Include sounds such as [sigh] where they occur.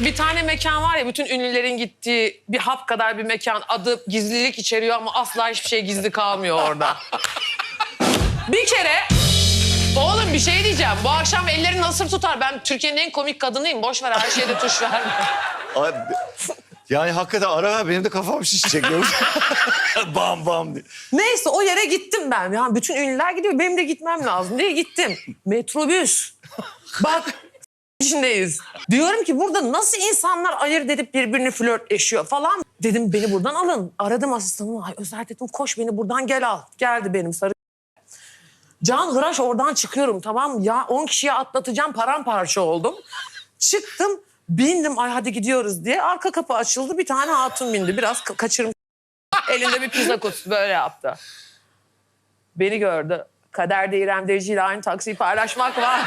Bir tane mekan var ya bütün ünlülerin gittiği bir hap kadar bir mekan. Adı gizlilik içeriyor ama asla hiçbir şey gizli kalmıyor orada. [laughs] bir kere oğlum bir şey diyeceğim. Bu akşam ellerini nasır tutar? Ben Türkiye'nin en komik kadınıyım. Boş ver her şeyde tuş verme. [laughs] Abi, yani hakikaten ara ver benim de kafam şişecek. [laughs] bam bam diye. Neyse o yere gittim ben. Ya bütün ünlüler gidiyor. Benim de gitmem lazım diye gittim. Metrobüs. Bak içindeyiz. Diyorum ki burada nasıl insanlar ayırt edip birbirini flörtleşiyor falan. Dedim beni buradan alın. Aradım asistanımı. Ay Özer dedim koş beni buradan gel al. Geldi benim sarı. Can hıraş oradan çıkıyorum tamam? Ya 10 kişiye atlatacağım paramparça oldum. Çıktım bindim ay hadi gidiyoruz diye. Arka kapı açıldı bir tane hatun bindi. Biraz ka- kaçırmış. Elinde bir pizza kutusu böyle yaptı. Beni gördü. Kaderde İrem Derici ile aynı taksiyi paylaşmak var.